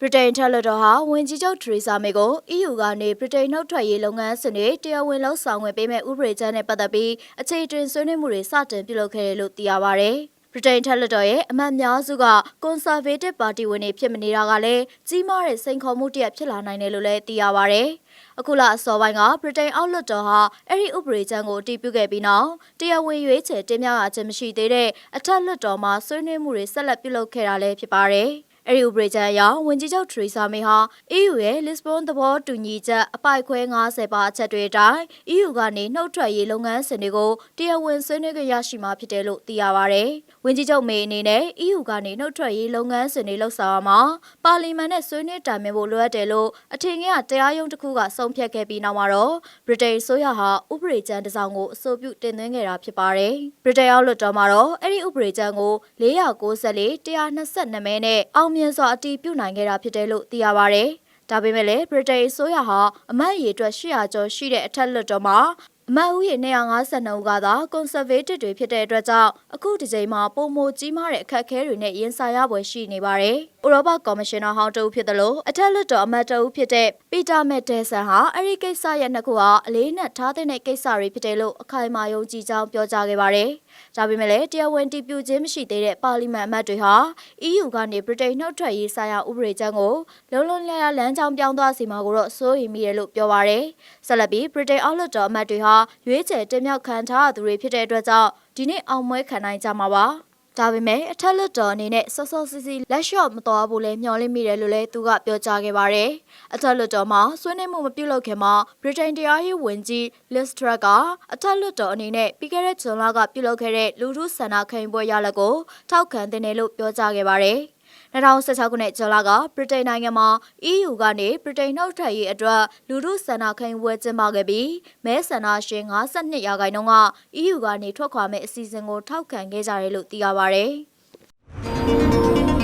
ဗြိတိန်ထက်လက်တော်ဟာဝန်ကြီးချုပ်ထရီဆာမေကို EU ကနေဗြိတိန်နှုတ်ထွက်ရေးလုပ်ငန်းစဉ်တွေတရားဝင်လှုပ်ဆောင်ဝင်ပေးမဲ့ဥပဒေကြမ်းနဲ့ပတ်သက်ပြီးအခြေတွင်ဆွေးနွေးမှုတွေစတင်ပြုလုပ်ခဲ့တယ်လို့သိရပါဗျ။ဗြိတိန်ထက်လက်တော်ရဲ့အမတ်များစုကကွန်ဆာဗေးတစ်ပါတီဝင်တွေဖြစ်မနေတာကလည်းကြီးမားတဲ့စိန်ခေါ်မှုတစ်ရပ်ဖြစ်လာနိုင်တယ်လို့လည်းသိရပါဗျ။အခုလအစောပိုင်းကဗြိတိန်အောက်လွှတ်တော်ဟာအဲ့ဒီဥပဒေကြမ်းကိုအတည်ပြုခဲ့ပြီးနောက်တရားဝင်ရွေးချယ်တင်မြှောက်ရခြင်းမရှိသေးတဲ့အထက်လွှတ်တော်မှာဆွေးနွေးမှုတွေဆက်လက်ပြုလုပ်ခဲ့တာလည်းဖြစ်ပါတယ်။ အဲ့ဒီဥပဒေကြမ်းအရဝန်ကြီးချုပ်ထရီဆာမေဟာ EU ရဲ့လစ်စဘွန်သဘောတူညီချက်အပိုက်ခွဲ90ပါအချက်တွေအတိုင်း EU ကနေနှုတ်ထွက်ရေးလုပ်ငန်းစဉ်တွေကိုတရားဝင်ဆွေးနွေးကြရရှိမှာဖြစ်တယ်လို့သိရပါဗျ။ဝန်ကြီးချုပ်မေအနေနဲ့ EU ကနေနှုတ်ထွက်ရေးလုပ်ငန်းစဉ်တွေလှုပ်ဆောင်ရမှာပါလီမန်နဲ့ဆွေးနွေးတိုင်ပင်ဖို့လိုအပ်တယ်လို့အထင်ကြီးကတရားရုံးတစ်ခုကဆုံးဖြတ်ခဲ့ပြီးနောက်မှာတော့ဗြိတိန်ဆိုရဟာဥပဒေကြမ်းတစ်စောင်ကိုအဆိုပြုတင်သွင်းခဲ့တာဖြစ်ပါတယ်။ဗြိတိန်အောက်လွှတ်တော်မှာတော့အဲ့ဒီဥပဒေကြမ်းကို494 122မဲနဲ့အောင်မြင်စွာအတည်ပြုနိုင်ခဲ့တာဖြစ်တယ်လို့သိရပါဗျ။ဒါပေမဲ့လည်းဗြိတိန်အစိုးရဟာအမတ်အရေအတွက်800ကျော်ရှိတဲ့အထက်လွှတ်တော်မှာ အမတ်ဦးရေ252ဦးကသာကွန်ဆာဗေးတစ်တွေဖြစ်တဲ့အတွက်ကြောင့်အခုဒီချိန်မှာပုံမိုကြီးမားတဲ့အခက်အခဲတွေနဲ့ရင်ဆိုင်ရပွဲရှိနေပါတယ်။ဥရောပကော်မရှင်နာဟောင်းတဦးဖြစ်တယ်လို့အထက်လွှတ်တော်အမတ်တဦးဖြစ်တဲ့ပီတာမက်ဒဲဆန်ဟာအဲ့ဒီကိစ္စရဲ့နှစ်ခုဟာအလေးနက်ထားတဲ့ကိစ္စတွေဖြစ်တယ်လို့အခိုင်အမာယုံကြည်ကြောင်းပြောကြားခဲ့ပါတယ်။ဒါပေမဲ့လည်းတရားဝင်တည်ပြုခြင်းမရှိသေးတဲ့ပါလီမန်အမတ်တွေဟာ EU ကနေဗြိတိန်နှုတ်ထွက်ရေးဆိုင်ရာဥပဒေကြမ်းကိုလုံးလုံးလျားလျားလမ်းကြောင်းပြောင်းသွားစီမှာကိုတော့စိုးရိမ်မိတယ်လို့ပြောပါရယ်။ဆက်လက်ပြီးဗြိတိန်အောက်လွှတ်တော်အမတ်တွေဟာရွေးချယ်တင်မြှောက်ခံထားရသူတွေဖြစ်တဲ့အတွက်ကြောင့်ဒီနေ့အောင်ပွဲခံနိုင်ကြမှာပါ။ဒါပေမဲ့အထက်လွတ်တော်အနေနဲ့စောစောစီးစီးလက်လျှော့မတော်ဘူးလဲမျှော်လင့်မိတယ်လို့လည်းသူကပြောကြားခဲ့ပါတယ်။အထက်လွတ်တော်မှာဆွေးနွေးမှုမပြုလုပ်ခင်မှာဗြိတိန်တရားရေးဝန်ကြီး Liz Truss ကအထက်လွတ်တော်အနေနဲ့ပြီးခဲ့တဲ့ဇွန်လကပြုလုပ်ခဲ့တဲ့လူထုဆန္ဒခံယူပွဲရလဒ်ကိုထောက်ခံတဲ့နယ်လို့ပြောကြားခဲ့ပါတယ်။ 2016ခုနှစ်ဇွန်လကဗြိတိန်နိုင်ငံမှာ EU ကနေဗြိတိန်နှုတ်ထွက်ရေးအတွက်လူထုဆန္ဒခံယူပွဲကျင်းပခဲ့ပြီးမဲဆန္ဒရှင်52ရာခိုင်နှုန်းက EU ကနေထွက်ခွာမယ့်အစီအစဉ်ကိုထောက်ခံခဲ့ကြတယ်လို့သိရပါဗျ။